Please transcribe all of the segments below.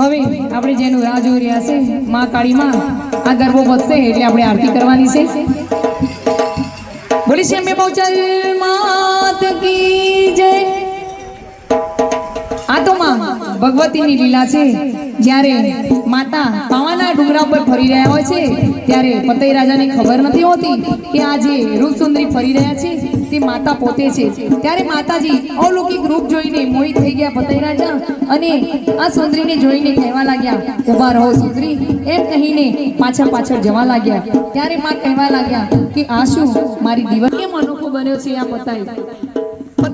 હવે આપણે જેનું રાહ જોઈ રહ્યા છે, મા કાળીમાં, આ ગરબો વધશે એટલે આપણે આરતી કરવાની છે. બોલી છે મેં પહોંચલ માત કી જય. આ તો માં ભગવતીની લીલા છે. જ્યારે માતા પાવાના ડુંગરા ઉપર ફરી રહ્યા હોય છે, ત્યારે પતઈ રાજાને ખબર નથી હોતી કે આજે રૂપસુંદરી ફરી રહ્યા છે તે માતા પોતે છે. ત્યારે માતાજી અવલૌકિક રૂપ જોઈને મોહિત થઈ ગયા ફતેહ રાજા અને આ સુંદરીને જોઈને કહેવા લાગ્યા ઊભા રહો સુંદરી. એમ કહીને પાછળ પાછળ જવા લાગ્યા. ત્યારે માં કહેવા લાગ્યા કે આ શું મારી દીવા કેમ અનોખો બન્યો છે આ પતાઈ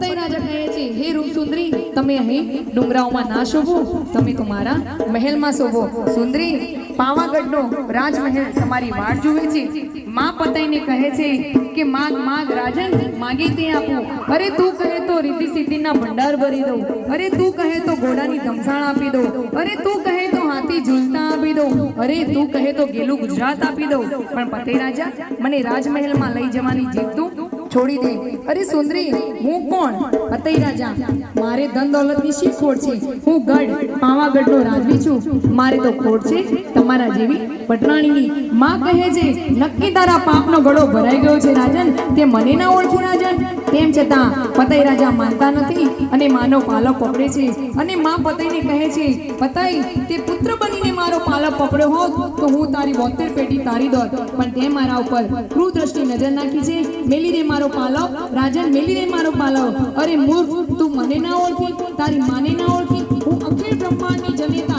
રાજા કહે છે હે રૂપસુંદરી તમે અહીં ડુંગરાઓમાં ના શોભો. તમે તો મારા મહેલમાં શોભો. સુંદરી, પાવાગઢનો રાજમહેલ તમારી વાટ જુએ છે. માં પતઈને કહે છે કે, માગ માગ, રાજન, માગે તે આપો. અરે તું કહે તો રીતિ સિદ્ધિના ભંડાર ભરી દઉં. અરે તું કહે તો ઘોડાની ધમસાણ આપી દઉં. અરે તું કહે તો હાથી ઝૂલતા આપી દઉં. અરે તું કહે તો ગેલું ગુજરાત આપી દઉં. પણ પતે રાજા, મને રાજમહેલમાં લઈ જવાની જીત તું છોડી દે. અરે સુંદરી, હું કોણ? અતઈ રાજા, મારે ધન દોલતની શી ખોટ છે? હું ગઢ, પાવાગઢનો રાજવી છું. મારે તો ખોટ છે તમારા જેવી પટરાણીની. માં કહે છે, નક્કી તારા પાપનો ગળો ભરાઈ ગયો છે, રાજન. તે મને ના ઓળખી, રાજન. તેમ છતાં, પતઈ રાજા માનતા નથી અને માનો પાલક પકડે છે. અને માં પતઈને કહે છે પતાઈ તે પુત્ર બનીને મારો પાલક પકડ્યો હોત, તો હું તારી બોતેર પેટી તારી દોત. પણ તે મારા ઉપર ક્રૂર દ્રષ્ટિ નજર નાખી છે મેલી દે મારો પાલક રાજન મેલી દે મારો પાલક અરે મૂર્ખ, તું મને ના ઓળખી, તારી માને ના ઓળખી, હું અખિલ બ્રહ્માંડની જનેતા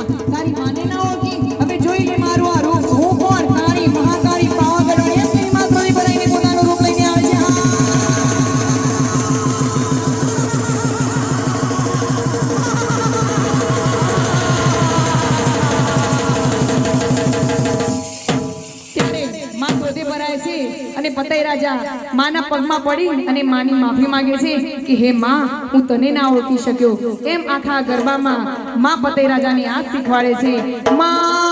માના પગમાં પડી અને માની માફી માંગે છે કે હે માં, હું તને ના ઓળખી શક્યો. એમ આખા ગરબામાં માં પતે રાજાને આ શીખવાડે છે. માં!